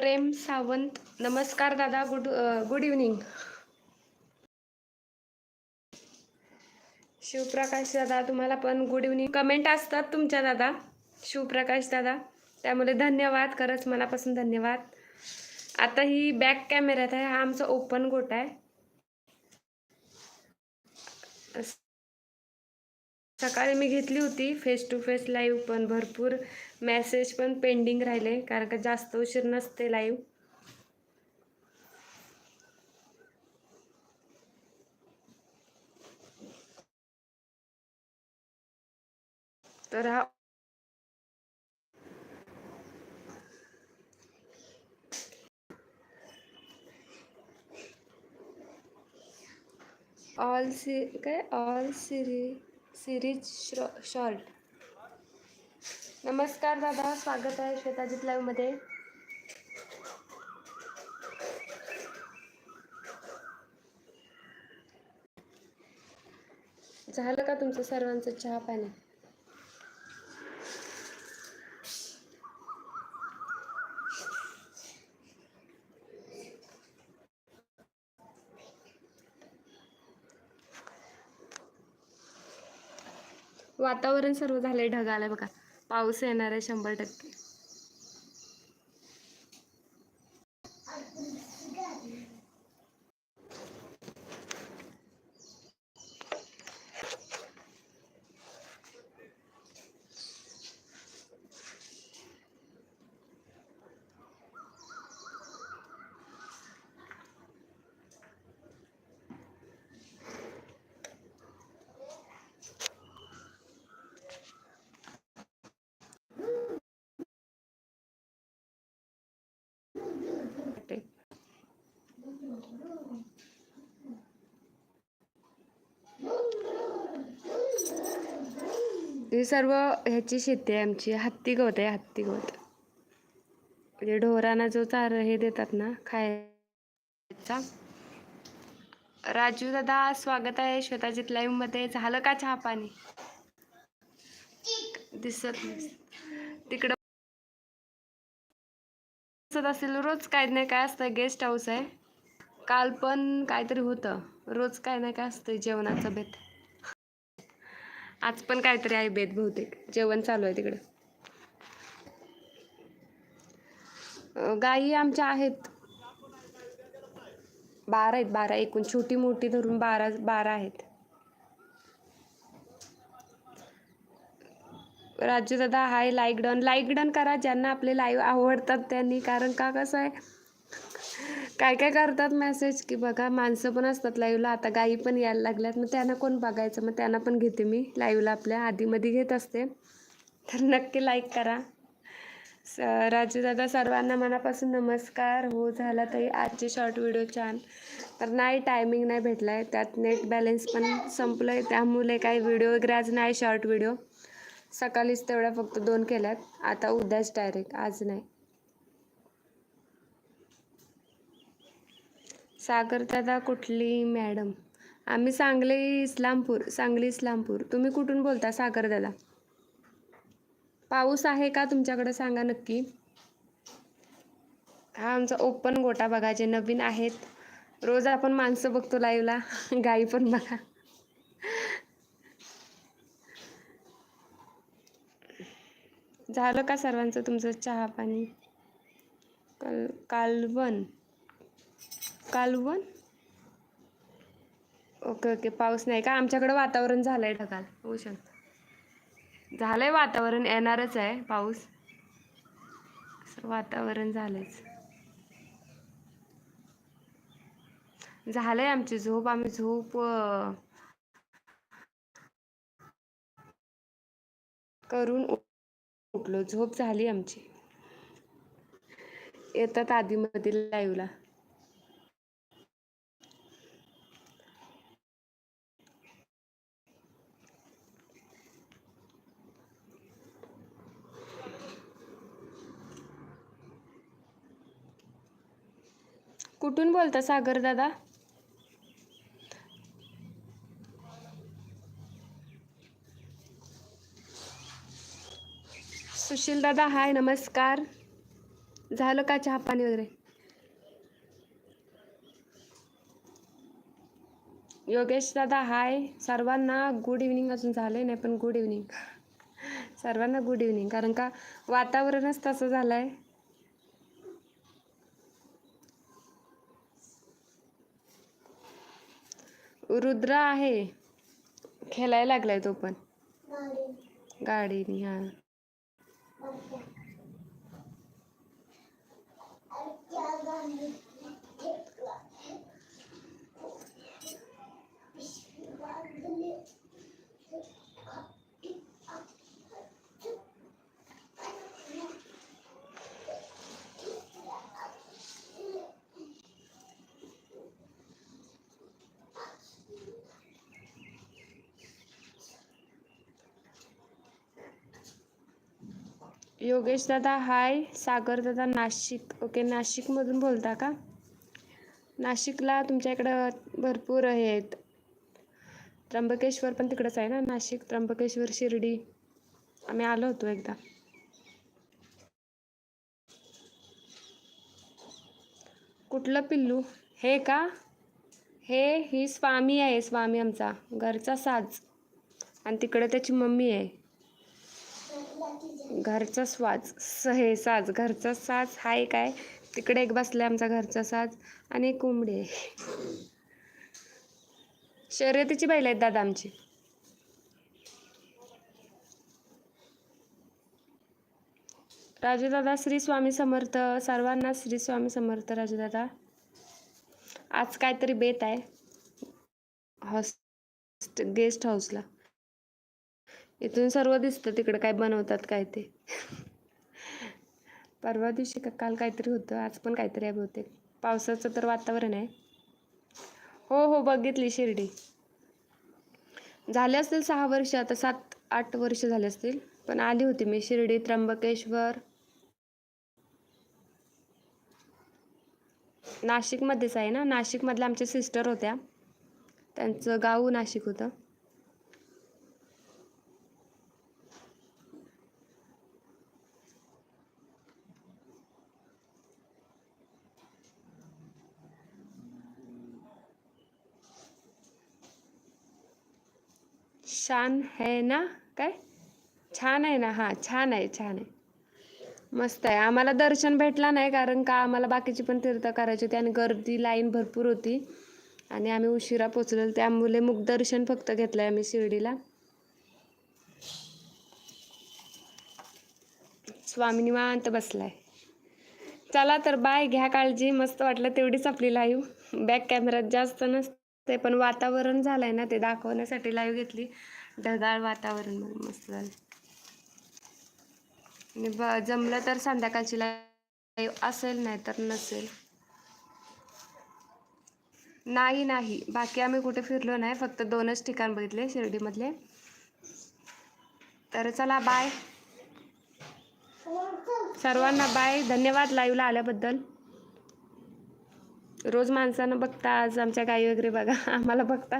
प्रेम सावंत नमस्कार दादा good good evening Shivprakash दादा तुम्हाला पण गुड इव्हनिंग कमेंट असतात तुमच्या दादा शिवप्रकाश दादा. त्यामुळे धन्यवाद खरंच मनापासून धन्यवाद. आता ही बॅक कॅमेऱ्यात आहे हा आमचा ओपन गोट आहे. सकाळी मी घेतली होती फेस टू फेस लाईव्ह पण भरपूर. मेसेज पण पेंडिंग राहिले कारण का जास्त उशीर नसते लाईव्ह तर हा ऑल सी काय? ऑल सिरी सिरीज शॉर्ट नमस्कार दादा स्वागत आहे श्वेताजित लाईव्हमध्ये झालं का तुमचं सर्वांचं चहा पाणी? वातावरण सर्व झालंय ढगाला बघा. पाऊस येणार आहे शंभर टक्के. ही सर्व ह्याची शेती आहे आमची. हत्ती गवत आहे हत्ती गवत. म्हणजे ढोरांना जो चार हे देतात ना खायचा. राजू दादा स्वागत आहे. श्वेताजीत लाईव्हमध्ये. झालं का चहा पाणी? दिसत तिकडं दिसत असेल. रोज काय नाही काय असतं. गेस्ट हाऊस आहे. काल पण काहीतरी होतं. रोज काय नाही काय असतं. जेवणाचं बेत आज पण काहीतरी आहे बेत बहुतेक. जेवण चालू आहे तिकडं. गायी आमच्या आहेत. बारा आहेत बारा एकूण. छोटी मोठी धरून बारा बारा आहेत. राजू दादा hi like done like done करा. ज्यांना आपले लाईव्ह आवडतात त्यांनी. कारण का कसं आहे? काय काय करतात मेसेज की बघा माणसं पण असतात लाईव्हला आता गायी पण यायला लागल्यात. मग त्यांना कोण बघायचं? मग त्यांना पण घेते मी लाईव्हला आपल्या. आधीमध्ये घेत असते. तर नक्की लाईक करा. स राजूदादा सर्वांना मनापासून नमस्कार. हो झाला तरी आजचे शॉर्ट व्हिडिओ छान. तर नाही टायमिंग नाही भेटला आहे त्यात नेट बॅलेन्स पण संपलं आहे त्यामुळे काही व्हिडिओ वगैरे आज नाही शॉर्ट व्हिडिओ सकाळीच तेवढ्या फक्त दोन केल्यात. आता उद्याच डायरेक्ट आज नाही. सागर दादा कुठली मॅडम? आम्ही सांगली इस्लामपूर सांगली इस्लामपूर. तुम्ही कुठून बोलता सागर दादा पाऊस आहे का तुमच्याकडे? सांगा नक्की. हा आमचा ओपन गोटा बघा जे नवीन आहेत. रोज आपण माणसं बघतो लाईव्हला गाई पण बघा. झालं का सर्वांचं तुमचं चहा पाणी? कल कालवण कालवण ओके ओके. पाऊस नाही का? आमच्याकडं वातावरण झालं आहे ढगाल. होऊ शकतं. झालं आहे वातावरण. येणारच आहे पाऊस. वातावरण झालंच झालंय आमची झोप. आम्ही झोप करून उठलो. झोप झाली आमची. येतात आधीमध्ये लाईव्हला कुठून बोलता सागर दादा? सुशील दादा हाय नमस्कार. झालं का चहा पाणी वगैरे? योगेश दादा हाय. सर्वांना गुड इव्हनिंग अजून झालंय नाही पण गुड इव्हनिंग सर्वांना गुड इव्हनिंग कारण का वातावरणच तसं झालं आहे रुद्र आहे. खेळायला लागलाय तो पण. गाडीने हा. योगेश दादा हाय. सागर दादा नाशिक. ओके नाशिकमधून बोलता का? नाशिकला तुमच्या इकडं भरपूर हे आहेत. त्र्यंबकेश्वर पण तिकडंच आहे ना? नाशिक त्र्यंबकेश्वर शिर्डी. आम्ही आलो होतो एकदा. कुठलं पिल्लू? हे का? हे ही स्वामी आहे स्वामी आमचा. घरचा साज. आणि तिकडे त्याची मम्मी आहे. घरचा स्वाज सहे हे साज घरचा साज हा एक आहे तिकडे एक बसला आमचा घरचा साज आणि एक कोंबडी आहे. शर्यतीची बैल आहेत दादा आमची. राजूदादा श्री स्वामी समर्थ सर्वांना श्री स्वामी समर्थ राजूदादा. आज काहीतरी बेत आहे. हॉस गेस्ट हाऊसला इथून सर्व दिसतं तिकडं काय बनवतात काय ते. परवा दिवशी का काल काहीतरी होतं आज पण काहीतरी आहे बहुतेक. पावसाचं तर वातावरण आहे. हो हो बघितली शिर्डी. झाले असतील सहा वर्ष आता सात आठ वर्ष झाले असतील. पण आली होती मी शिर्डी त्र्यंबकेश्वर. नाशिकमध्येच आहे ना? नाशिकमधल्या आमच्या सिस्टर होत्या. त्यांचं गाव नाशिक होतं. छान है ना? काय? छान आहे ना? हां छान आहे छान आहे. मस्त आहे. आम्हाला दर्शन भेटला नाही कारण का आम्हाला बाकीची पण तीर्थ करायची होती आणि गर्दी लाईन भरपूर होती. आणि आम्ही उशिरा पोचलो त्यामुळे मुखदर्शन फक्त घेतलं आहे आम्ही शिर्डीला. स्वामी निवांत बसलाय. चला तर बाय घ्या काळजी. मस्त वाटलं तेवढीच आपली लाईव्ह बॅक कॅमेऱ्यात जास्त नसतं. ते पण वातावरण झालंय ना ते दाखवण्यासाठी लाईव्ह घेतली. ढगाळ वातावरण म्हणून मस्त झालं आणि ब जमलं तर संध्याकाळची लाईव्ह असेल नाही तर नसेल. नाही नाही. बाकी आम्ही कुठे फिरलो नाही फक्त दोनच ठिकाण बघितले शिर्डीमधले. तर चला बाय सर्वांना बाय धन्यवाद लाईव्हला आल्याबद्दल. रोज माणसानं बघता आज आमच्या गाई वगैरे बघा आम्हाला बघता.